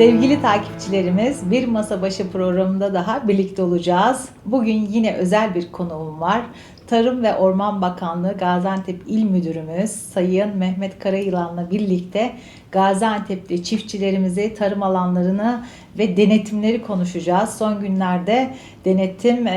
Sevgili takipçilerimiz bir masa başı programında daha birlikte olacağız. Bugün yine özel bir konuğum var. Tarım ve Orman Bakanlığı Gaziantep İl Müdürümüz Sayın Mehmet Karayılan'la birlikte Gaziantep'li çiftçilerimizi, tarım alanlarını ve denetimleri konuşacağız. Son günlerde denetim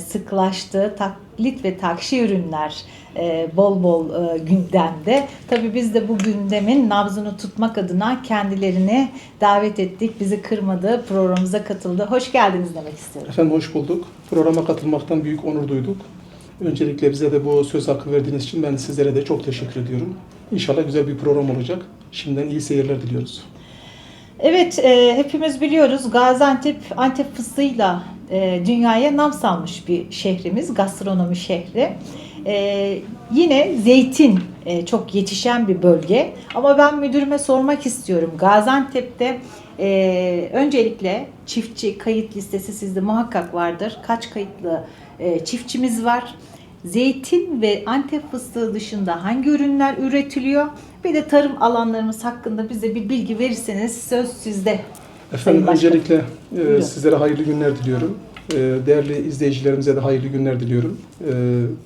sıklaştı. Taklit ve takşi ürünler eee, bol bol eee, gündemde. Tabii biz de bu gündemin nabzını tutmak adına kendilerini davet ettik. Bizi kırmadı, programımıza katıldı. Hoş geldiniz demek istiyorum. Efendim hoş bulduk. Programa katılmaktan büyük onur duyduk. Öncelikle bize de bu söz hakkı verdiğiniz için ben sizlere de çok teşekkür ediyorum. İnşallah güzel bir program olacak. Şimdiden iyi seyirler diliyoruz. Evet, e, hepimiz biliyoruz Gaziantep Antep fıstığıyla e, dünyaya nam salmış bir şehrimiz, gastronomi şehri. E, yine zeytin e, çok yetişen bir bölge. Ama ben müdürüme sormak istiyorum. Gaziantep'te e, öncelikle çiftçi kayıt listesi sizde muhakkak vardır. Kaç kayıtlı e, çiftçimiz var? Zeytin ve Antep fıstığı dışında hangi ürünler üretiliyor? Bir de tarım alanlarımız hakkında bize bir bilgi verirseniz söz sizde. Efendim öncelikle e, sizlere hayırlı günler diliyorum. E, değerli izleyicilerimize de hayırlı günler diliyorum. E,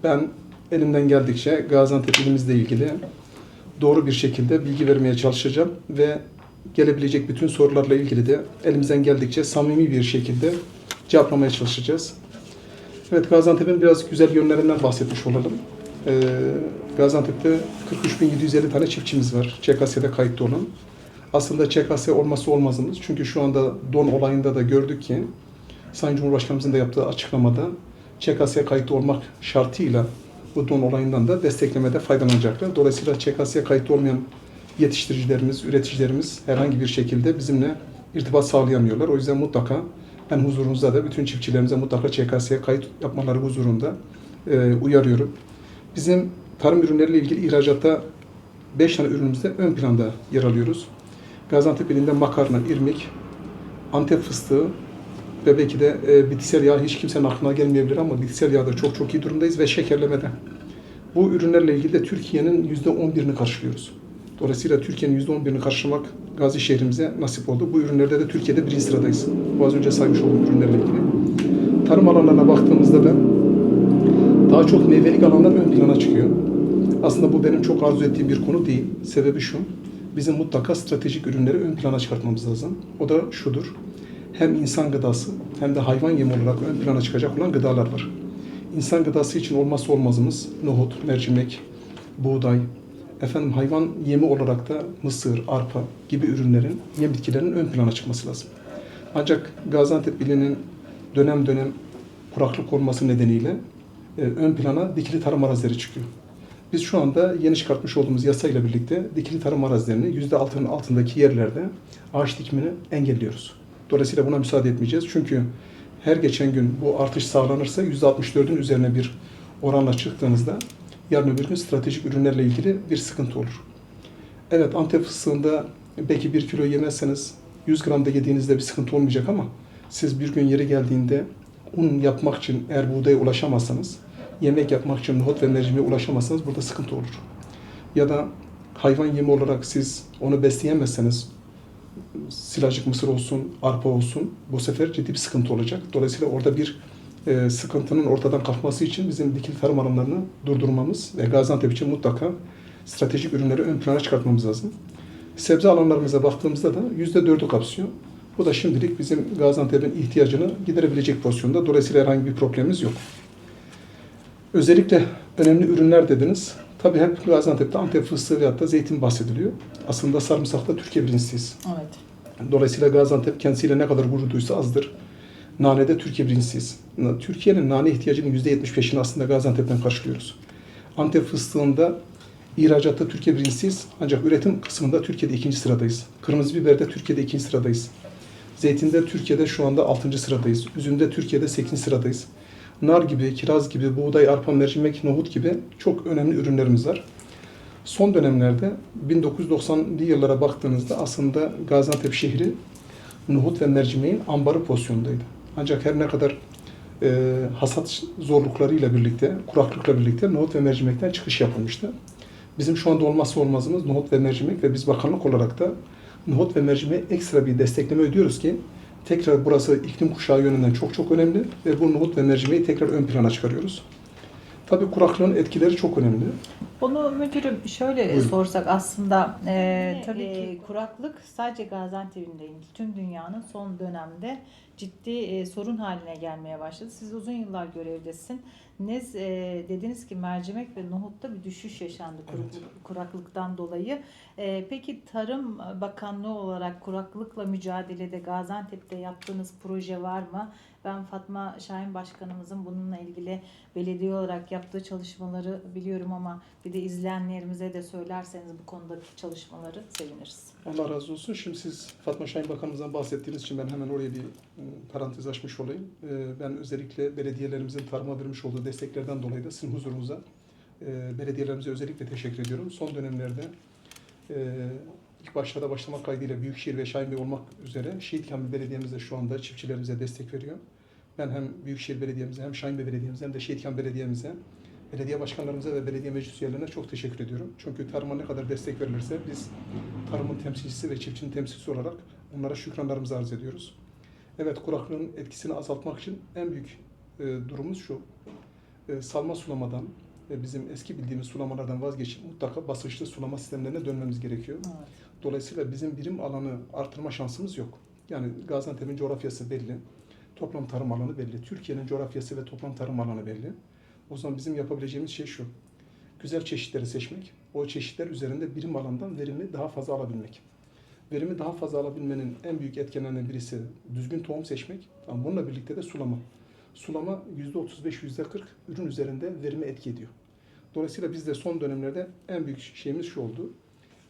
ben elimden geldikçe Gaziantep ilimizle ilgili doğru bir şekilde bilgi vermeye çalışacağım ve gelebilecek bütün sorularla ilgili de elimizden geldikçe samimi bir şekilde cevaplamaya çalışacağız. Evet Gaziantep'in biraz güzel yönlerinden bahsetmiş olalım. Ee, Gaziantep'te 43.750 tane çiftçimiz var. ÇKS'de kayıtlı olan. Aslında ÇKS olması olmazımız. Çünkü şu anda don olayında da gördük ki Sayın Cumhurbaşkanımızın da yaptığı açıklamada ÇKS'ye kayıtlı olmak şartıyla bu don olayından da desteklemede faydalanacaklar. Dolayısıyla ÇKS'ye kayıtlı olmayan yetiştiricilerimiz, üreticilerimiz herhangi bir şekilde bizimle irtibat sağlayamıyorlar. O yüzden mutlaka ben huzurunuzda da bütün çiftçilerimize mutlaka ÇKS'ye kayıt yapmaları huzurunda e, uyarıyorum. Bizim tarım ürünleriyle ilgili ihracatta 5 tane ürünümüzde ön planda yer alıyoruz. Gaziantep ilinde makarna, irmik, Antep fıstığı ve belki de e, bitkisel yağ hiç kimsenin aklına gelmeyebilir ama bitkisel yağda çok çok iyi durumdayız ve şekerlemede. Bu ürünlerle ilgili de Türkiye'nin %11'ini karşılıyoruz. Dolayısıyla Türkiye'nin %11'ini karşılamak Gazi şehrimize nasip oldu. Bu ürünlerde de Türkiye'de birinci sıradayız. Bu az önce saymış olduğum ürünlerle ilgili. Tarım alanlarına baktığımızda da daha çok meyvelik alanlar ön plana çıkıyor. Aslında bu benim çok arzu ettiğim bir konu değil. Sebebi şu, bizim mutlaka stratejik ürünleri ön plana çıkartmamız lazım. O da şudur, hem insan gıdası hem de hayvan yemi olarak ön plana çıkacak olan gıdalar var. İnsan gıdası için olmazsa olmazımız nohut, mercimek, buğday, efendim hayvan yemi olarak da mısır, arpa gibi ürünlerin, yem bitkilerinin ön plana çıkması lazım. Ancak Gaziantep ilinin dönem dönem kuraklık olması nedeniyle e, ön plana dikili tarım arazileri çıkıyor. Biz şu anda yeni çıkartmış olduğumuz yasayla birlikte dikili tarım arazilerini %6'nın altındaki yerlerde ağaç dikimini engelliyoruz. Dolayısıyla buna müsaade etmeyeceğiz. Çünkü her geçen gün bu artış sağlanırsa %64'ün üzerine bir oranla çıktığınızda yarın öbür gün stratejik ürünlerle ilgili bir sıkıntı olur. Evet Antep fıstığında belki bir kilo yemezseniz 100 gram da yediğinizde bir sıkıntı olmayacak ama siz bir gün yeri geldiğinde un yapmak için eğer buğdaya ulaşamazsanız, yemek yapmak için nohut ve mercimeğe ulaşamazsanız burada sıkıntı olur. Ya da hayvan yemi olarak siz onu besleyemezseniz, silajlık mısır olsun, arpa olsun bu sefer ciddi bir sıkıntı olacak. Dolayısıyla orada bir e, sıkıntının ortadan kalkması için bizim dikili tarım alanlarını durdurmamız ve Gaziantep için mutlaka stratejik ürünleri ön plana çıkartmamız lazım. Sebze alanlarımıza baktığımızda da %4'ü kapsıyor. Bu da şimdilik bizim Gaziantep'in ihtiyacını giderebilecek pozisyonda. Dolayısıyla herhangi bir problemimiz yok. Özellikle önemli ürünler dediniz. Tabii hep Gaziantep'te Antep fıstığı veyahut da zeytin bahsediliyor. Aslında sarımsakta Türkiye birincisiyiz. Evet. Dolayısıyla Gaziantep kendisiyle ne kadar gurur duysa azdır. Nane'de Türkiye birincisiyiz. Türkiye'nin nane ihtiyacının %75'ini aslında Gaziantep'ten karşılıyoruz. Antep fıstığında ihracatta Türkiye birincisiyiz. Ancak üretim kısmında Türkiye'de ikinci sıradayız. Kırmızı biberde Türkiye'de ikinci sıradayız. Zeytinde Türkiye'de şu anda 6. sıradayız. Üzümde Türkiye'de 8. sıradayız. Nar gibi, kiraz gibi, buğday, arpa, mercimek, nohut gibi çok önemli ürünlerimiz var. Son dönemlerde 1990'lı yıllara baktığınızda aslında Gaziantep şehri nohut ve mercimeğin ambarı pozisyondaydı. Ancak her ne kadar e, hasat zorluklarıyla birlikte, kuraklıkla birlikte nohut ve mercimekten çıkış yapılmıştı. Bizim şu anda olmazsa olmazımız nohut ve mercimek ve biz bakanlık olarak da nohut ve mercimeğe ekstra bir destekleme ödüyoruz ki tekrar burası iklim kuşağı yönünden çok çok önemli ve bu nohut ve mercimeği tekrar ön plana çıkarıyoruz. Tabii kuraklığın etkileri çok önemli. Bunu müdürüm şöyle Buyurun. sorsak aslında e, tabii ki kuraklık sadece Gaziantep'in değil tüm dünyanın son dönemde ciddi e, sorun haline gelmeye başladı. Siz uzun yıllar görevdesin. Ne e, dediniz ki mercimek ve nohutta bir düşüş yaşandı kuru- Evet. kuraklıktan dolayı. E, peki Tarım Bakanlığı olarak kuraklıkla mücadelede Gaziantep'te yaptığınız proje var mı? Ben Fatma Şahin Başkanımızın bununla ilgili belediye olarak yaptığı çalışmaları biliyorum ama bir de izleyenlerimize de söylerseniz bu konudaki çalışmaları seviniriz. Allah razı olsun. Şimdi siz Fatma Şahin Bakanımızdan bahsettiğiniz için ben hemen oraya bir e, parantez açmış olayım. E, Ben özellikle belediyelerimizin tarıma vermiş olduğu desteklerden dolayı da sizin huzurunuza e, belediyelerimize özellikle teşekkür ediyorum. Son dönemlerde ilk başlarda başlamak kaydıyla Büyükşehir ve Şahin Bey olmak üzere Şehit Kamil Belediyemiz de şu anda çiftçilerimize destek veriyor. Ben hem Büyükşehir Belediye'mize hem Şahin Bey Belediye'mize hem de Şehit Kamil Belediye'mize belediye başkanlarımıza ve belediye meclis üyelerine çok teşekkür ediyorum. Çünkü tarıma ne kadar destek verilirse biz tarımın temsilcisi ve çiftçinin temsilcisi olarak onlara şükranlarımızı arz ediyoruz. Evet kuraklığın etkisini azaltmak için en büyük e, durumumuz şu. E, salma sulamadan ve bizim eski bildiğimiz sulamalardan vazgeçip mutlaka basınçlı sulama sistemlerine dönmemiz gerekiyor. Dolayısıyla bizim birim alanı artırma şansımız yok. Yani Gaziantep'in coğrafyası belli. Toplam tarım alanı belli. Türkiye'nin coğrafyası ve toplam tarım alanı belli. O zaman bizim yapabileceğimiz şey şu. Güzel çeşitleri seçmek. O çeşitler üzerinde birim alandan verimi daha fazla alabilmek. Verimi daha fazla alabilmenin en büyük etkenlerinden birisi düzgün tohum seçmek. Ama bununla birlikte de sulama. Sulama %35, %40 ürün üzerinde verimi etki ediyor. Dolayısıyla biz de son dönemlerde en büyük şeyimiz şu oldu.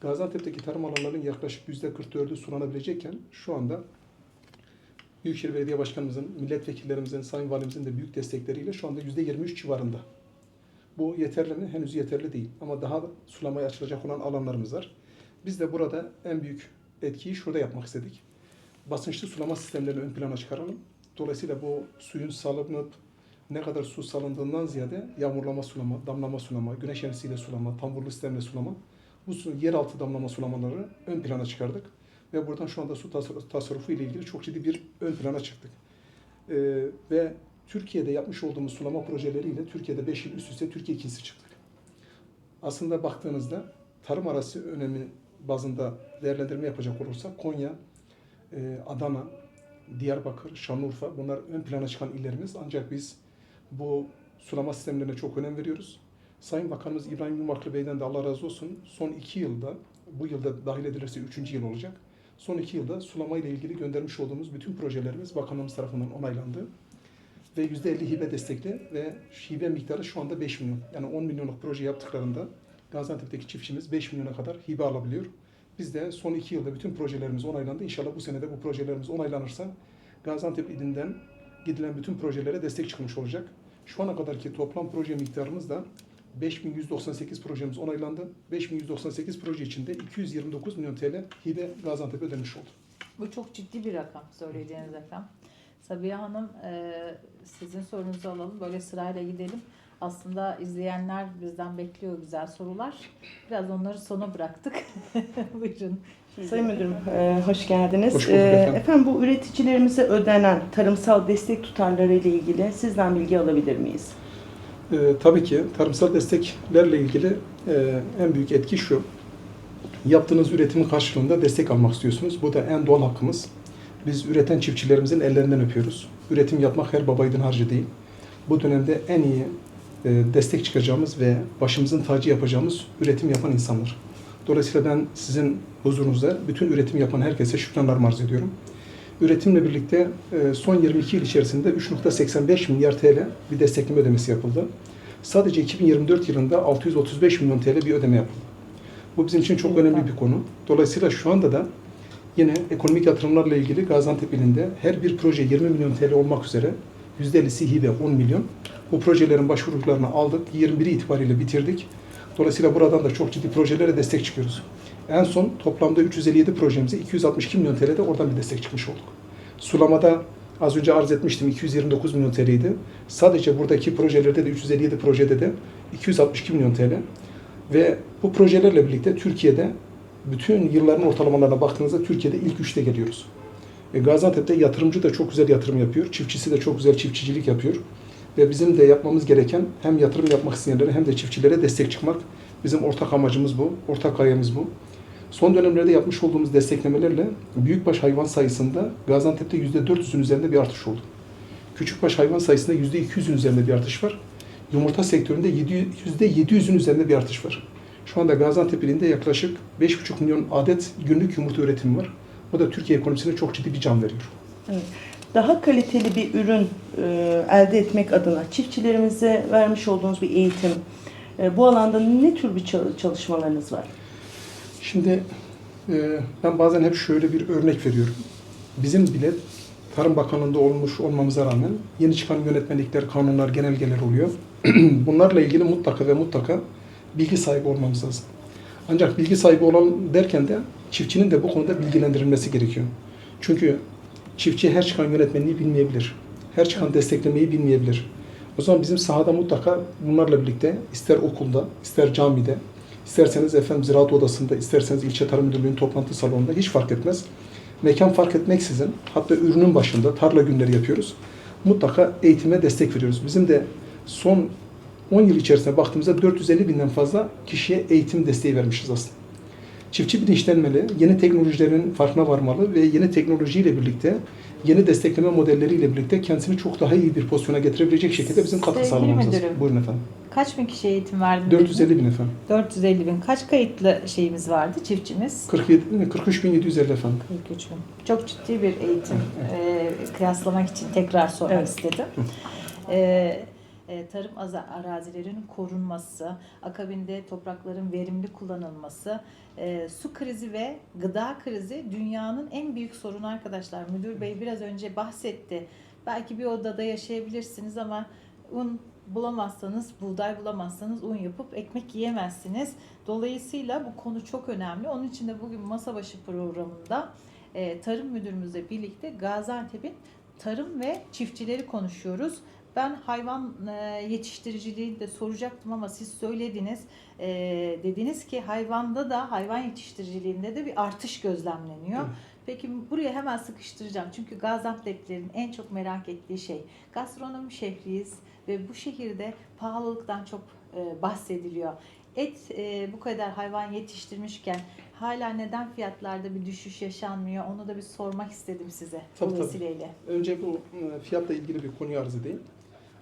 Gaziantep'teki tarım alanlarının yaklaşık %44'ü sulanabilecekken şu anda Büyükşehir Belediye Başkanımızın, milletvekillerimizin, Sayın Valimizin de büyük destekleriyle şu anda %23 civarında. Bu yeterli mi? Henüz yeterli değil. Ama daha sulamaya açılacak olan alanlarımız var. Biz de burada en büyük etkiyi şurada yapmak istedik. Basınçlı sulama sistemlerini ön plana çıkaralım. Dolayısıyla bu suyun salınıp ne kadar su salındığından ziyade yağmurlama sulama, damlama sulama, güneş enerjisiyle sulama, tamburlu sistemle sulama, bu yeraltı damlama sulamaları ön plana çıkardık. Ve buradan şu anda su tasarrufu, ile ilgili çok ciddi bir ön plana çıktık. Ee, ve Türkiye'de yapmış olduğumuz sulama projeleriyle Türkiye'de 5 yıl üst üste Türkiye ikincisi çıktık. Aslında baktığınızda tarım arası önemi bazında değerlendirme yapacak olursak Konya, e, Adana, Diyarbakır, Şanlıurfa bunlar ön plana çıkan illerimiz. Ancak biz bu sulama sistemlerine çok önem veriyoruz. Sayın Bakanımız İbrahim Yumaklı Bey'den de Allah razı olsun son iki yılda, bu yılda dahil edilirse üçüncü yıl olacak. Son iki yılda sulama ile ilgili göndermiş olduğumuz bütün projelerimiz bakanlığımız tarafından onaylandı. Ve %50 hibe destekli ve hibe miktarı şu anda 5 milyon. Yani 10 milyonluk proje yaptıklarında Gaziantep'teki çiftçimiz 5 milyona kadar hibe alabiliyor. Biz de son iki yılda bütün projelerimiz onaylandı. İnşallah bu senede bu projelerimiz onaylanırsa Gaziantep ilinden gidilen bütün projelere destek çıkmış olacak. Şu ana kadarki toplam proje miktarımız da 5198 projemiz onaylandı. 5198 proje içinde 229 milyon TL hibe Gaziantep'e ödenmiş oldu. Bu çok ciddi bir rakam söyleyeceğiniz rakam. Sabiha Hanım e, sizin sorunuzu alalım. Böyle sırayla gidelim. Aslında izleyenler bizden bekliyor güzel sorular. Biraz onları sona bıraktık. Buyurun. Sayın Müdürüm, e, hoş geldiniz. Hoş bulduk E, efendim. efendim bu üreticilerimize ödenen tarımsal destek tutarları ile ilgili sizden bilgi alabilir miyiz? Ee, tabii ki tarımsal desteklerle ilgili e, en büyük etki şu. Yaptığınız üretimin karşılığında destek almak istiyorsunuz. Bu da en doğal hakkımız. Biz üreten çiftçilerimizin ellerinden öpüyoruz. Üretim yapmak her babaydın harcı değil. Bu dönemde en iyi e, destek çıkacağımız ve başımızın tacı yapacağımız üretim yapan insanlar. Dolayısıyla ben sizin huzurunuzda bütün üretim yapan herkese şükranlarımı arz ediyorum. Üretimle birlikte e, son 22 yıl içerisinde 3.85 milyar TL bir destekleme ödemesi yapıldı. Sadece 2024 yılında 635 milyon TL bir ödeme yapıldı. Bu bizim için çok önemli bir konu. Dolayısıyla şu anda da yine ekonomik yatırımlarla ilgili Gaziantep ilinde her bir proje 20 milyon TL olmak üzere %50'si hibe 10 milyon. Bu projelerin başvurularını aldık. 21'i itibariyle bitirdik. Dolayısıyla buradan da çok ciddi projelere destek çıkıyoruz. En son toplamda 357 projemize 262 milyon TL'de oradan bir destek çıkmış olduk. Sulamada az önce arz etmiştim 229 milyon TL'ydi. Sadece buradaki projelerde de 357 projede de 262 milyon TL. Ve bu projelerle birlikte Türkiye'de bütün yılların ortalamalarına baktığınızda Türkiye'de ilk üçte geliyoruz. E, Gaziantep'te yatırımcı da çok güzel yatırım yapıyor. Çiftçisi de çok güzel çiftçicilik yapıyor. Ve bizim de yapmamız gereken hem yatırım yapmak isteyenlere hem de çiftçilere destek çıkmak. Bizim ortak amacımız bu, ortak gayemiz bu. Son dönemlerde yapmış olduğumuz desteklemelerle büyükbaş hayvan sayısında Gaziantep'te %400'ün üzerinde bir artış oldu. Küçükbaş hayvan sayısında %200'ün üzerinde bir artış var. Yumurta sektöründe %700'ün üzerinde bir artış var. Şu anda Gaziantep ilinde yaklaşık 5,5 milyon adet günlük yumurta üretimi var. Bu da Türkiye ekonomisine çok ciddi bir can veriyor. Daha kaliteli bir ürün e, elde etmek adına çiftçilerimize vermiş olduğunuz bir eğitim, e, bu alanda ne tür bir çal- çalışmalarınız var? Şimdi e, ben bazen hep şöyle bir örnek veriyorum. Bizim bile Tarım Bakanlığı'nda olmuş olmamıza rağmen yeni çıkan yönetmelikler, kanunlar, genelgeler oluyor. Bunlarla ilgili mutlaka ve mutlaka bilgi sahibi olmamız lazım. Ancak bilgi sahibi olan derken de çiftçinin de bu konuda bilgilendirilmesi gerekiyor. Çünkü çiftçi her çıkan yönetmenliği bilmeyebilir. Her çıkan desteklemeyi bilmeyebilir. O zaman bizim sahada mutlaka bunlarla birlikte ister okulda, ister camide, isterseniz efendim ziraat odasında, isterseniz ilçe tarım müdürlüğünün toplantı salonunda hiç fark etmez. Mekan fark etmeksizin hatta ürünün başında tarla günleri yapıyoruz. Mutlaka eğitime destek veriyoruz. Bizim de son 10 yıl içerisinde baktığımızda 450 binden fazla kişiye eğitim desteği vermişiz aslında. Çiftçi bilinçlenmeli, yeni teknolojilerin farkına varmalı ve yeni teknolojiyle birlikte, yeni destekleme modelleriyle birlikte kendisini çok daha iyi bir pozisyona getirebilecek şekilde bizim katkı Sevgili sağlamamız lazım. müdürüm. Buyurun efendim. Kaç bin kişiye eğitim verdiniz? 450 bin efendim. 450 bin. Kaç kayıtlı şeyimiz vardı çiftçimiz? 47, 43.750 efendim. 43 bin. Çok ciddi bir eğitim e, kıyaslamak için tekrar sormak Evet. istedim. E, tarım aza- arazilerinin korunması, akabinde toprakların verimli kullanılması, e, su krizi ve gıda krizi dünyanın en büyük sorunu arkadaşlar. Müdür Bey biraz önce bahsetti. Belki bir odada yaşayabilirsiniz ama un bulamazsanız, buğday bulamazsanız un yapıp ekmek yiyemezsiniz. Dolayısıyla bu konu çok önemli. Onun için de bugün masa başı programında e, tarım müdürümüzle birlikte Gaziantep'in tarım ve çiftçileri konuşuyoruz. Ben hayvan e, yetiştiriciliğini de soracaktım ama siz söylediniz. E, dediniz ki hayvanda da hayvan yetiştiriciliğinde de bir artış gözlemleniyor. Evet. Peki buraya hemen sıkıştıracağım. Çünkü Gaziantep'lilerin en çok merak ettiği şey gastronomi şehriyiz ve bu şehirde pahalılıktan çok e, bahsediliyor. Et e, bu kadar hayvan yetiştirmişken hala neden fiyatlarda bir düşüş yaşanmıyor? Onu da bir sormak istedim size Tabii, bu tabii. vesileyle. Önce bu e, fiyatla ilgili bir konuyu arz edeyim.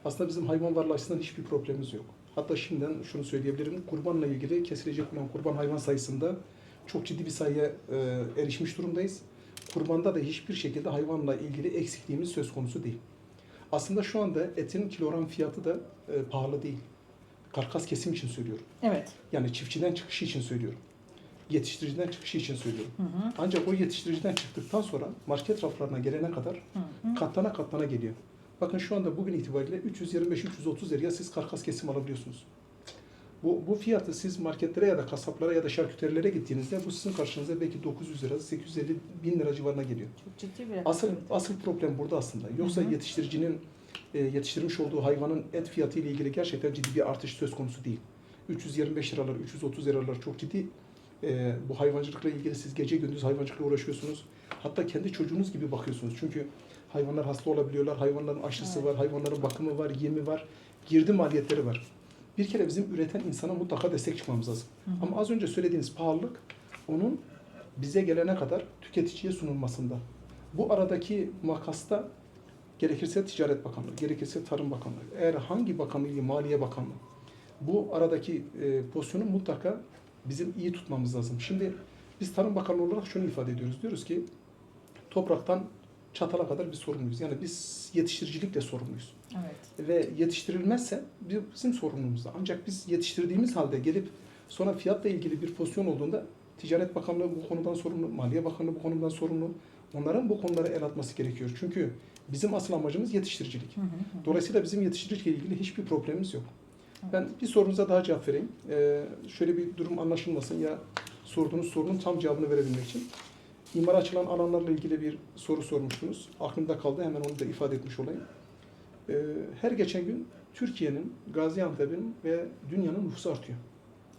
Aslında bizim hayvan varlığı açısından hiçbir problemimiz yok. Hatta şimdiden şunu söyleyebilirim. Kurbanla ilgili kesilecek olan kurban hayvan sayısında çok ciddi bir sayıya e, erişmiş durumdayız. Kurbanda da hiçbir şekilde hayvanla ilgili eksikliğimiz söz konusu değil. Aslında şu anda etin kilogram fiyatı da e, pahalı değil. Karkas kesim için söylüyorum. Evet. Yani çiftçiden çıkışı için söylüyorum. Yetiştiriciden çıkışı için söylüyorum. Hı hı. Ancak o yetiştiriciden çıktıktan sonra market raflarına gelene kadar Hı hı. katlana katlana geliyor. Bakın şu anda bugün itibariyle 325-330 liraya siz karkas kesim alabiliyorsunuz. Bu, bu fiyatı siz marketlere ya da kasaplara ya da şarküterilere gittiğinizde bu sizin karşınıza belki 900 lira, 850 bin lira civarına geliyor. Çok ciddi bir. Asıl asıl problem burada aslında. Yoksa Hı hı. yetiştiricinin e, yetiştirmiş olduğu hayvanın et fiyatı ile ilgili gerçekten ciddi bir artış söz konusu değil. 325 liralar, 330 liralar çok ciddi. E, bu hayvancılıkla ilgili siz gece gündüz hayvancılıkla uğraşıyorsunuz. Hatta kendi çocuğunuz gibi bakıyorsunuz. Çünkü hayvanlar hasta olabiliyorlar. Hayvanların aşısı Evet. var, hayvanların bakımı var, yemi var, girdi maliyetleri var. Bir kere bizim üreten insana mutlaka destek çıkmamız lazım. Hı. Ama az önce söylediğiniz pahalılık onun bize gelene kadar tüketiciye sunulmasında. Bu aradaki makasta gerekirse Ticaret Bakanlığı, gerekirse Tarım Bakanlığı, eğer hangi bakanlığı, Maliye Bakanlığı bu aradaki e, pozisyonu mutlaka bizim iyi tutmamız lazım. Şimdi biz Tarım Bakanlığı olarak şunu ifade ediyoruz. Diyoruz ki topraktan çatala kadar bir sorumluyuz. Yani biz yetiştiricilikle sorumluyuz Evet. ve yetiştirilmezse bi- bizim sorumluluğumuzda. Ancak biz yetiştirdiğimiz halde gelip sonra fiyatla ilgili bir pozisyon olduğunda Ticaret Bakanlığı bu konudan sorumlu, Maliye Bakanlığı bu konudan sorumlu. Onların bu konulara el atması gerekiyor. Çünkü bizim asıl amacımız yetiştiricilik. Hı hı hı. Dolayısıyla bizim yetiştiricilikle ilgili hiçbir problemimiz yok. Ben bir sorunuza daha cevap vereyim. Ee, şöyle bir durum anlaşılmasın ya sorduğunuz sorunun tam cevabını verebilmek için. İmar açılan alanlarla ilgili bir soru sormuştunuz. Aklımda kaldı hemen onu da ifade etmiş olayım. Ee, her geçen gün Türkiye'nin, Gaziantep'in ve dünyanın nüfusu artıyor.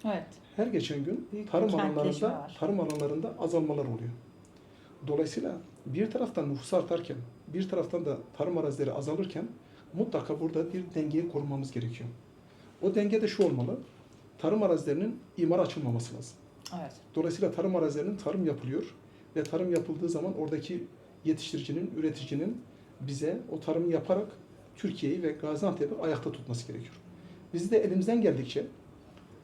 Evet. her geçen gün Büyük tarım alanlarında var. tarım alanlarında azalmalar oluyor. Dolayısıyla bir taraftan nüfus artarken, bir taraftan da tarım arazileri azalırken mutlaka burada bir dengeyi korumamız gerekiyor. O denge de şu olmalı. Tarım arazilerinin imara açılmaması lazım. Evet. Dolayısıyla tarım arazilerinin tarım yapılıyor ve tarım yapıldığı zaman oradaki yetiştiricinin, üreticinin bize o tarımı yaparak Türkiye'yi ve Gaziantep'i ayakta tutması gerekiyor. Biz de elimizden geldikçe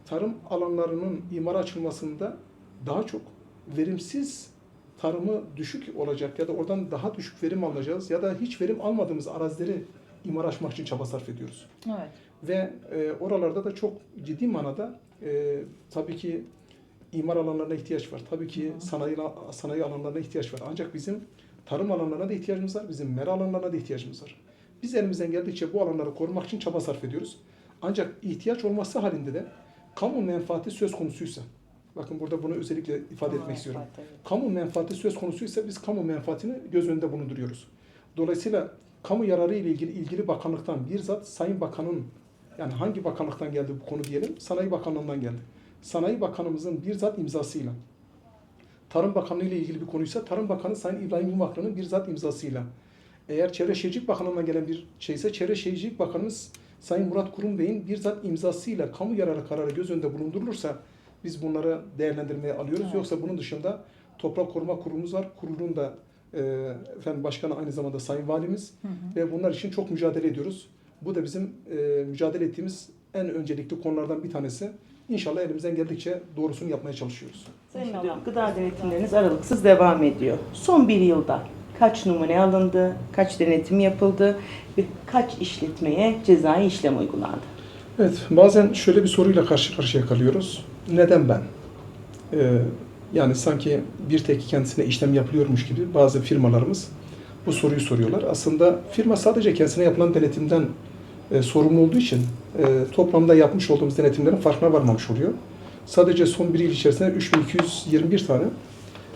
tarım alanlarının imara açılmasında daha çok verimsiz tarımı düşük olacak ya da oradan daha düşük verim alacağız ya da hiç verim almadığımız arazileri imara açmak için çaba sarf ediyoruz. Evet. Ve e, oralarda da çok ciddi manada e, tabii ki imar alanlarına ihtiyaç var. Tabii ki Hı sanayi sanayi alanlarına ihtiyaç var. Ancak bizim tarım alanlarına da ihtiyacımız var. Bizim mera alanlarına da ihtiyacımız var. Biz elimizden geldikçe bu alanları korumak için çaba sarf ediyoruz. Ancak ihtiyaç olması halinde de kamu menfaati söz konusuysa, bakın burada bunu özellikle ifade etmek istiyorum. Kamu menfaati söz konusuysa biz kamu menfaatini göz önünde bulunduruyoruz. Dolayısıyla kamu yararı ile ilgili ilgili bakanlıktan bir zat Sayın Bakan'ın yani hangi bakanlıktan geldi bu konu diyelim? Sanayi Bakanlığı'ndan geldi. Sanayi Bakanımızın bir zat imzasıyla Tarım Bakanlığı ile ilgili bir konuysa Tarım Bakanı Sayın İbrahim Yumaklı'nın bir zat imzasıyla eğer Çevre Şehircilik Bakanlığı'ndan gelen bir şeyse Çevre Şehircilik Bakanımız Sayın Murat Kurum Bey'in bir zat imzasıyla kamu yararı kararı göz önünde bulundurulursa biz bunları değerlendirmeye alıyoruz. Evet. Yoksa bunun dışında Toprak Koruma Kurulumuz var. Kurulun da e, efendim başkanı aynı zamanda Sayın Valimiz Hı hı. ve bunlar için çok mücadele ediyoruz. Bu da bizim e, mücadele ettiğimiz en öncelikli konulardan bir tanesi. İnşallah elimizden geldikçe doğrusunu yapmaya çalışıyoruz. Sayın. Müdürüm, gıda denetimleriniz aralıksız devam ediyor. Son bir yılda kaç numune alındı, kaç denetim yapıldı ve kaç işletmeye cezai işlem uygulandı? Evet, bazen şöyle bir soruyla karşı karşıya kalıyoruz. Neden ben? Ee, yani sanki bir tek kendisine işlem yapılıyormuş gibi bazı firmalarımız bu soruyu soruyorlar. Aslında firma sadece kendisine yapılan denetimden e, sorumlu olduğu için toplamda yapmış olduğumuz denetimlerin farkına varmamış oluyor. Sadece son bir yıl içerisinde 3221 tane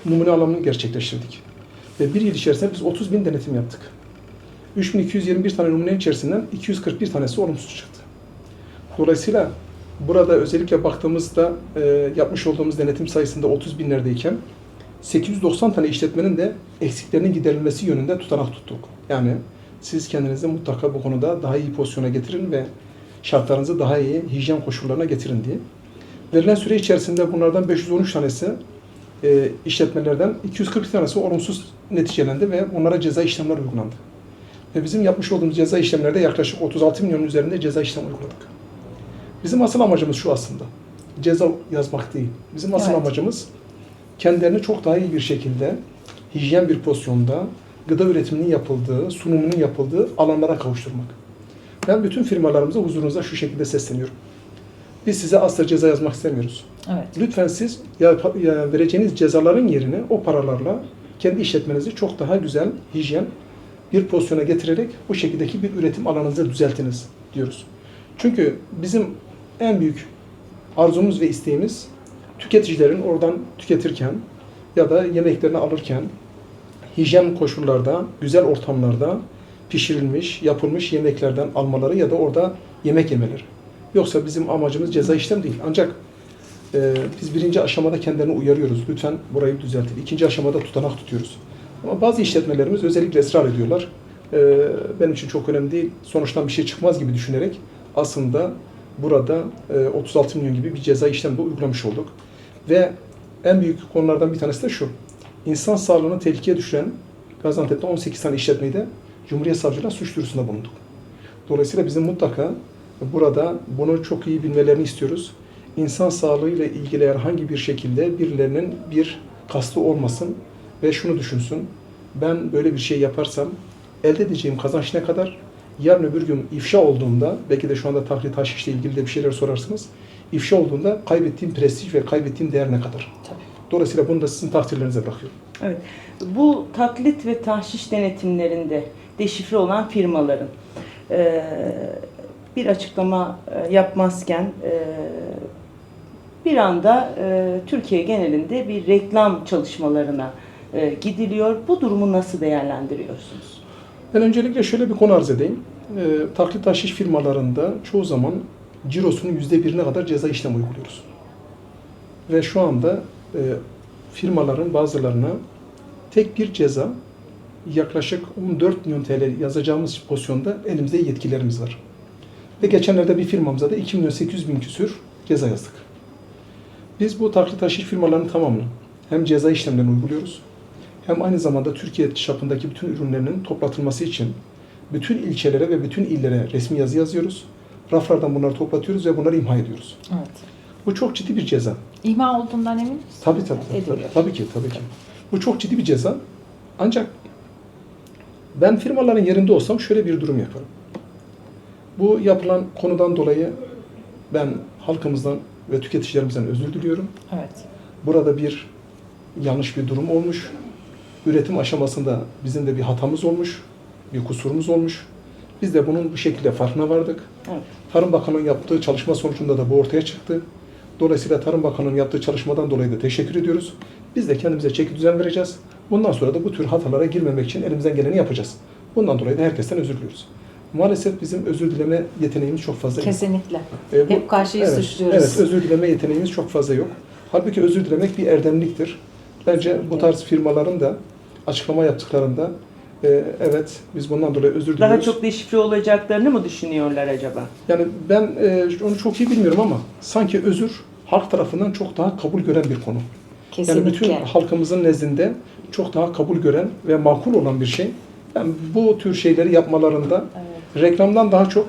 numune alımını gerçekleştirdik. Ve bir yıl içerisinde biz 30 bin denetim yaptık. 3221 tane numune içerisinden 241 tanesi olumsuz çıktı. Dolayısıyla burada özellikle baktığımızda e, yapmış olduğumuz denetim sayısında 30 binlerdeyken 890 tane işletmenin de eksiklerinin giderilmesi yönünde tutanak tuttuk. Yani siz kendinizi mutlaka bu konuda daha iyi pozisyona getirin ve şartlarınızı daha iyi hijyen koşullarına getirin diye. Verilen süre içerisinde bunlardan 513 tanesi e, işletmelerden 240 tanesi olumsuz neticelendi ve onlara ceza işlemler uygulandı. Ve bizim yapmış olduğumuz ceza işlemlerde yaklaşık 36 milyonun üzerinde ceza işlem uyguladık. Bizim asıl amacımız şu aslında. Ceza yazmak değil. Bizim asıl Evet. amacımız kendilerini çok daha iyi bir şekilde hijyen bir pozisyonda gıda üretiminin yapıldığı, sunumunun yapıldığı alanlara kavuşturmak. Ben bütün firmalarımıza huzurunuza şu şekilde sesleniyorum. Biz size asla ceza yazmak istemiyoruz. Evet. Lütfen siz ya, ya vereceğiniz cezaların yerine o paralarla kendi işletmenizi çok daha güzel, hijyen bir pozisyona getirerek bu şekildeki bir üretim alanınızı düzeltiniz diyoruz. Çünkü bizim en büyük arzumuz ve isteğimiz tüketicilerin oradan tüketirken ya da yemeklerini alırken hijyen koşullarda, güzel ortamlarda pişirilmiş, yapılmış yemeklerden almaları ya da orada yemek yemeleri. Yoksa bizim amacımız ceza işlem değil. Ancak ee, biz birinci aşamada kendilerini uyarıyoruz. Lütfen burayı düzeltin. İkinci aşamada tutanak tutuyoruz. Ama bazı işletmelerimiz özellikle ısrar ediyorlar. Ee, benim için çok önemli değil. Sonuçtan bir şey çıkmaz gibi düşünerek aslında burada e, 36 milyon gibi bir ceza işlemi uygulamış olduk. Ve en büyük konulardan bir tanesi de şu. İnsan sağlığını tehlikeye düşüren Gaziantep'te 18 tane işletmeyi de Cumhuriyet Savcılığına suç duyurusunda bulunduk. Dolayısıyla bizim mutlaka burada bunu çok iyi bilmelerini istiyoruz insan sağlığıyla ilgili herhangi bir şekilde birilerinin bir kastı olmasın ve şunu düşünsün. Ben böyle bir şey yaparsam elde edeceğim kazanç ne kadar? Yarın öbür gün ifşa olduğunda, belki de şu anda tahlit haşişle ilgili de bir şeyler sorarsınız. İfşa olduğunda kaybettiğim prestij ve kaybettiğim değer ne kadar? Tabii. Dolayısıyla bunu da sizin takdirlerinize bırakıyorum. Evet. Bu taklit ve tahşiş denetimlerinde deşifre olan firmaların e, bir açıklama e, yapmazken e, bir anda e, Türkiye genelinde bir reklam çalışmalarına e, gidiliyor. Bu durumu nasıl değerlendiriyorsunuz? Ben öncelikle şöyle bir konu arz edeyim. E, taklit taşış firmalarında çoğu zaman cirosunun yüzde birine kadar ceza işlem uyguluyoruz. Ve şu anda e, firmaların bazılarına tek bir ceza yaklaşık 14 milyon TL yazacağımız pozisyonda elimizde yetkilerimiz var. Ve geçenlerde bir firmamıza da 2 milyon 800 bin küsür ceza yazdık. Biz bu taklit taşıt firmalarının tamamını hem ceza işlemlerini uyguluyoruz hem aynı zamanda Türkiye çapındaki bütün ürünlerinin toplatılması için bütün ilçelere ve bütün illere resmi yazı yazıyoruz. Raflardan bunları toplatıyoruz ve bunları imha ediyoruz. Evet. Bu çok ciddi bir ceza. İhmal olduğundan emin misiniz? Tabii tabii. tabii, tabii, tabii ki, tabii ki. Bu çok ciddi bir ceza. Ancak ben firmaların yerinde olsam şöyle bir durum yaparım. Bu yapılan konudan dolayı ben halkımızdan ve tüketicilerimizden özür diliyorum. Evet. Burada bir yanlış bir durum olmuş. Üretim aşamasında bizim de bir hatamız olmuş, bir kusurumuz olmuş. Biz de bunun bu şekilde farkına vardık. Evet. Tarım Bakanı'nın yaptığı çalışma sonucunda da bu ortaya çıktı. Dolayısıyla Tarım Bakanı'nın yaptığı çalışmadan dolayı da teşekkür ediyoruz. Biz de kendimize çeki düzen vereceğiz. Bundan sonra da bu tür hatalara girmemek için elimizden geleni yapacağız. Bundan dolayı da herkesten özür diliyoruz. Maalesef bizim özür dileme yeteneğimiz çok fazla yok. Kesinlikle. E, Hep karşıyı evet, suçluyoruz. Evet, özür dileme yeteneğimiz çok fazla yok. Halbuki özür dilemek bir erdemliktir. Bence bu tarz firmaların da açıklama yaptıklarında e, evet biz bundan dolayı özür diliyoruz. Daha çok deşifre olacaklarını mı düşünüyorlar acaba? Yani ben e, onu çok iyi bilmiyorum ama sanki özür halk tarafından çok daha kabul gören bir konu. Kesinlikle. Yani bütün halkımızın nezdinde çok daha kabul gören ve makul olan bir şey. Yani bu tür şeyleri yapmalarında Evet. reklamdan daha çok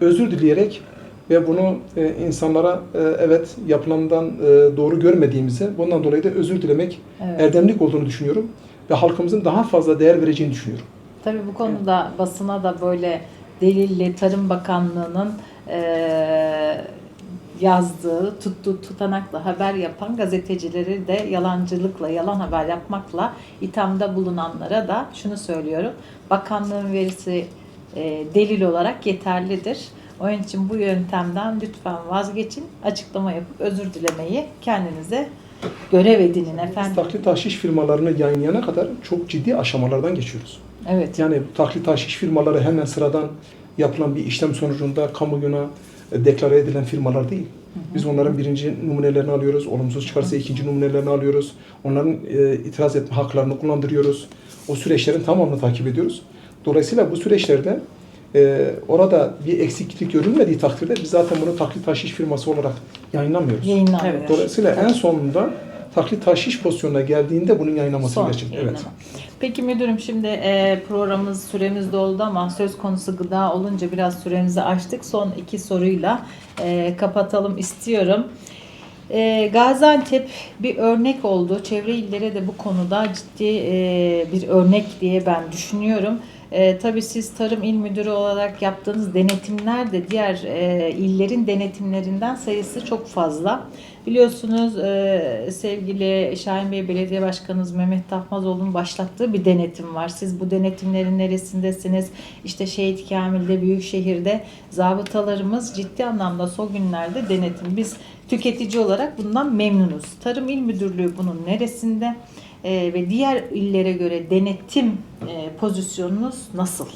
özür dileyerek ve bunu e, insanlara e, evet yapılandan e, doğru görmediğimizi bundan dolayı da özür dilemek Evet. erdemlik olduğunu düşünüyorum ve halkımızın daha fazla değer vereceğini düşünüyorum. Tabii bu konuda basına da böyle delilli Tarım Bakanlığı'nın eee, yazdığı, tuttuğu tutanakla haber yapan gazetecileri de yalancılıkla, yalan haber yapmakla ithamda bulunanlara da şunu söylüyorum. Bakanlığın verisi eee, delil olarak yeterlidir. Onun için bu yöntemden lütfen vazgeçin. Açıklama yapıp özür dilemeyi kendinize görev edinin efendim. taklit tahşiş firmalarını yayınlayana kadar çok ciddi aşamalardan geçiyoruz. Evet. Yani taklit tahşiş firmaları hemen sıradan yapılan bir işlem sonucunda kamuyuna e, deklare edilen firmalar değil. Biz onların birinci numunelerini alıyoruz, olumsuz çıkarsa ikinci numunelerini alıyoruz. Onların e, itiraz etme haklarını kullandırıyoruz. O süreçlerin tamamını takip ediyoruz. Dolayısıyla bu süreçlerde e, orada bir eksiklik görülmediği takdirde biz zaten bunu taklit tahşiş firması olarak yayınlamıyoruz. Yayınlanıyor. Evet. Dolayısıyla en sonunda taklit tahşiş pozisyonuna geldiğinde bunun yayınlaması gerçek. Evet. Peki müdürüm şimdi e, programımız süremiz doldu ama söz konusu gıda olunca biraz süremizi açtık. Son iki soruyla e, kapatalım istiyorum. E, Gaziantep bir örnek oldu. Çevre illere de bu konuda ciddi e, bir örnek diye ben düşünüyorum. E, tabii siz Tarım İl Müdürü olarak yaptığınız denetimler de diğer e, illerin denetimlerinden sayısı çok fazla. Biliyorsunuz e, sevgili Şahin Bey Belediye Başkanımız Mehmet Tahmazoğlu'nun başlattığı bir denetim var. Siz bu denetimlerin neresindesiniz? İşte Şehit Kamil'de, Büyükşehir'de zabıtalarımız ciddi anlamda son günlerde denetim. Biz tüketici olarak bundan memnunuz. Tarım İl Müdürlüğü bunun neresinde? E, ve diğer illere göre denetim e, pozisyonunuz nasıl?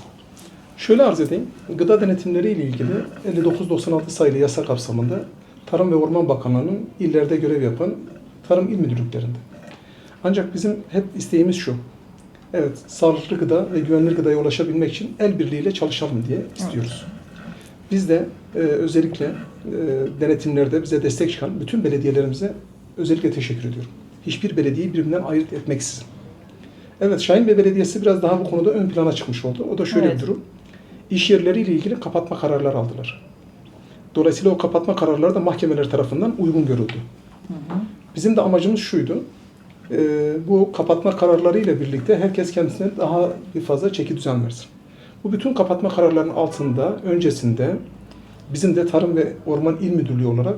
Şöyle arz edeyim. Gıda denetimleri ile ilgili 5996 sayılı yasa kapsamında Tarım ve Orman Bakanlığı'nın illerde görev yapan Tarım İl Müdürlüklerinde. Ancak bizim hep isteğimiz şu. Evet, sağlıklı gıda ve güvenilir gıdaya ulaşabilmek için el birliğiyle çalışalım diye istiyoruz. Biz de e, özellikle e, denetimlerde bize destek çıkan bütün belediyelerimize özellikle teşekkür ediyorum. Hiçbir belediyeyi birbirinden ayırt etmeksizin. Evet, Şahin Bey Belediyesi biraz daha bu konuda ön plana çıkmış oldu. O da şöyle Evet. bir durum. İş yerleriyle ilgili kapatma kararları aldılar. Dolayısıyla o kapatma kararları da mahkemeler tarafından uygun görüldü. Bizim de amacımız şuydu. e, bu kapatma kararları ile birlikte herkes kendisine daha bir fazla çeki düzen versin. Bu bütün kapatma kararlarının altında, öncesinde bizim de Tarım ve Orman İl Müdürlüğü olarak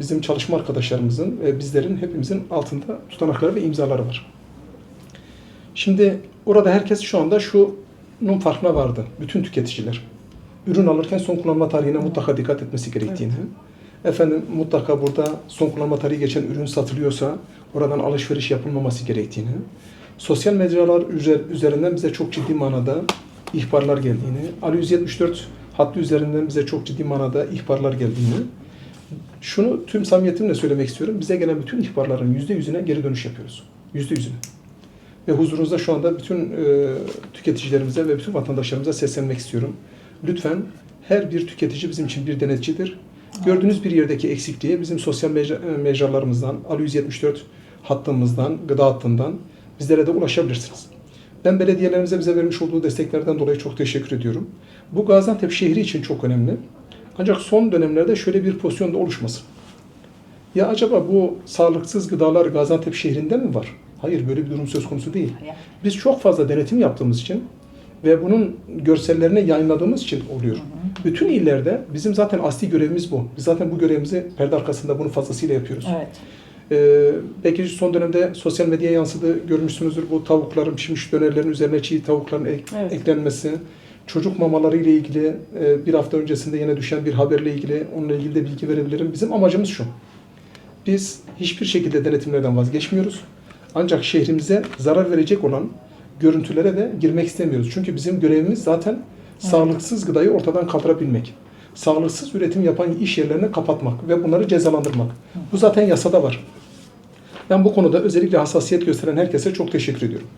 bizim çalışma arkadaşlarımızın ve bizlerin hepimizin altında tutanakları ve imzaları var. Şimdi orada herkes şu anda şunun farkına vardı. Bütün tüketiciler. Ürün alırken son kullanma tarihine mutlaka dikkat etmesi gerektiğini. Efendim mutlaka burada son kullanma tarihi geçen ürün satılıyorsa oradan alışveriş yapılmaması gerektiğini. Sosyal medyalar üzer- üzerinden bize çok ciddi manada ihbarlar geldiğini. Ali 174 hattı üzerinden bize çok ciddi manada ihbarlar geldiğini. Şunu tüm samimiyetimle söylemek istiyorum. Bize gelen bütün ihbarların yüzde yüzüne geri dönüş yapıyoruz. Yüzde yüzüne. Ve huzurunuzda şu anda bütün e, tüketicilerimize ve bütün vatandaşlarımıza seslenmek istiyorum. Lütfen her bir tüketici bizim için bir denetçidir. Gördüğünüz bir yerdeki eksikliği bizim sosyal mecra- e, mecralarımızdan, Ali 174 hattımızdan, gıda hattından bizlere de ulaşabilirsiniz. Ben belediyelerimize bize vermiş olduğu desteklerden dolayı çok teşekkür ediyorum. Bu Gaziantep şehri için çok önemli. Ancak son dönemlerde şöyle bir pozisyon da oluşmasın. Ya acaba bu sağlıksız gıdalar Gaziantep şehrinde mi var? Hayır böyle bir durum söz konusu değil. Biz çok fazla denetim yaptığımız için ve bunun görsellerini yayınladığımız için oluyor. Bütün illerde bizim zaten asli görevimiz bu. Biz zaten bu görevimizi perde arkasında bunu fazlasıyla yapıyoruz. Evet. Ee, belki son dönemde sosyal medyaya yansıdı, görmüşsünüzdür bu tavukların pişmiş dönerlerin üzerine çiğ tavukların ek- Evet. eklenmesi. Çocuk mamaları ile ilgili e, bir hafta öncesinde yine düşen bir haberle ilgili onunla ilgili de bilgi verebilirim. Bizim amacımız şu. Biz hiçbir şekilde denetimlerden vazgeçmiyoruz. Ancak şehrimize zarar verecek olan görüntülere de girmek istemiyoruz. Çünkü bizim görevimiz zaten sağlıksız gıdayı ortadan kaldırabilmek. Sağlıksız üretim yapan iş yerlerini kapatmak ve bunları cezalandırmak. Bu zaten yasada var. Ben bu konuda özellikle hassasiyet gösteren herkese çok teşekkür ediyorum.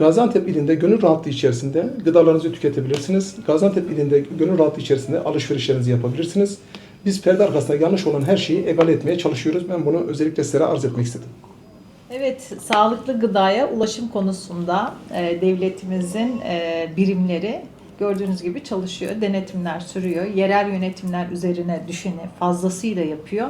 Gaziantep ilinde gönül rahatlığı içerisinde gıdalarınızı tüketebilirsiniz. Gaziantep ilinde gönül rahatlığı içerisinde alışverişlerinizi yapabilirsiniz. Biz perde arkasında yanlış olan her şeyi egale etmeye çalışıyoruz. Ben bunu özellikle sizlere arz etmek istedim. Evet, sağlıklı gıdaya ulaşım konusunda e, devletimizin e, birimleri gördüğünüz gibi çalışıyor. Denetimler sürüyor. Yerel yönetimler üzerine düşeni fazlasıyla yapıyor.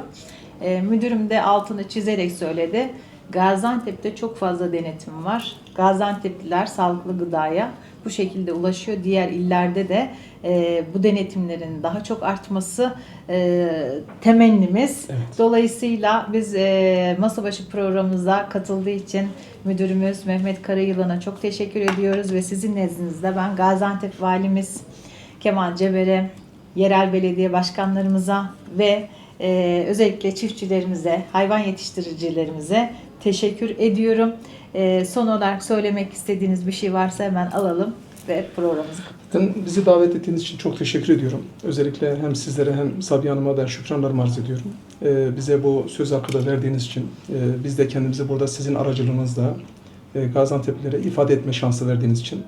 E, müdürüm de altını çizerek söyledi. Gaziantep'te çok fazla denetim var. Gaziantep'liler sağlıklı gıdaya bu şekilde ulaşıyor. Diğer illerde de e, bu denetimlerin daha çok artması e, temennimiz. Evet. Dolayısıyla biz e, masa başı programımıza katıldığı için müdürümüz Mehmet Karayılan'a çok teşekkür ediyoruz ve sizin nezdinizde ben Gaziantep Valimiz Kemal Ceber'e, yerel belediye başkanlarımıza ve e, özellikle çiftçilerimize, hayvan yetiştiricilerimize teşekkür ediyorum. E, son olarak söylemek istediğiniz bir şey varsa hemen alalım ve programımızı kapatalım. Bizi davet ettiğiniz için çok teşekkür ediyorum. Özellikle hem sizlere hem Sabiha Hanım'a da şükranlarımı arz ediyorum. Ee, bize bu söz hakkı da verdiğiniz için e, biz de kendimizi burada sizin aracılığınızla e, Gaziantep'lilere ifade etme şansı verdiğiniz için.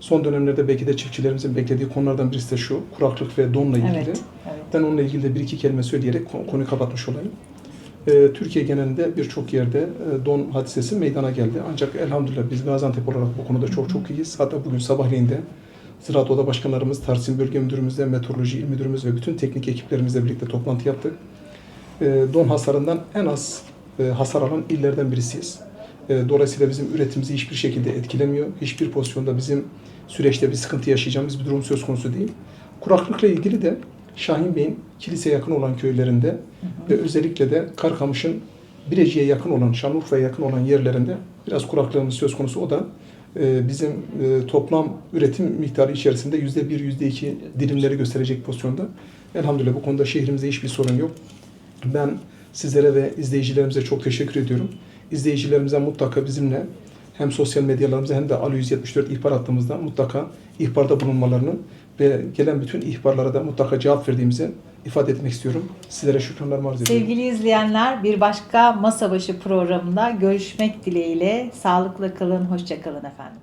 Son dönemlerde belki de çiftçilerimizin beklediği konulardan birisi de şu, kuraklık ve donla ilgili. Evet, evet. Ben onunla ilgili de bir iki kelime söyleyerek konu- konuyu kapatmış olayım. Ee, Türkiye genelinde birçok yerde e, don hadisesi meydana geldi. Ancak elhamdülillah biz Gaziantep olarak bu konuda çok çok iyiyiz. Hatta bugün sabahleyin de Ziraat Oda Başkanlarımız, Tarsim Bölge Müdürümüzle, Meteoroloji İl Müdürümüz ve bütün teknik ekiplerimizle birlikte toplantı yaptık. Ee, Don hasarından en az e, hasar alan illerden birisiyiz. E, Dolayısıyla bizim üretimimizi hiçbir şekilde etkilemiyor. Hiçbir pozisyonda bizim süreçte bir sıkıntı yaşayacağımız bir durum söz konusu değil. Kuraklıkla ilgili de Şahin Bey'in kiliseye yakın olan köylerinde ve özellikle de Karkamış'ın Bilecik'e yakın olan, Şanlıurfa'ya yakın olan yerlerinde biraz kuraklığımız söz konusu. O da e, bizim e, toplam üretim miktarı içerisinde yüzde bir, yüzde iki dilimleri gösterecek pozisyonda. Elhamdülillah bu konuda şehrimizde hiçbir sorun yok. Ben sizlere ve izleyicilerimize çok teşekkür ediyorum. İzleyicilerimize mutlaka bizimle hem sosyal medyalarımıza hem de Ali 174 ihbar hattımızda mutlaka ihbarda bulunmalarını ve gelen bütün ihbarlara da mutlaka cevap verdiğimizi ifade etmek istiyorum. Sizlere şükranlarımı arz ediyorum. Sevgili izleyenler bir başka masa başı programında görüşmek dileğiyle sağlıklı kalın, hoşça kalın efendim.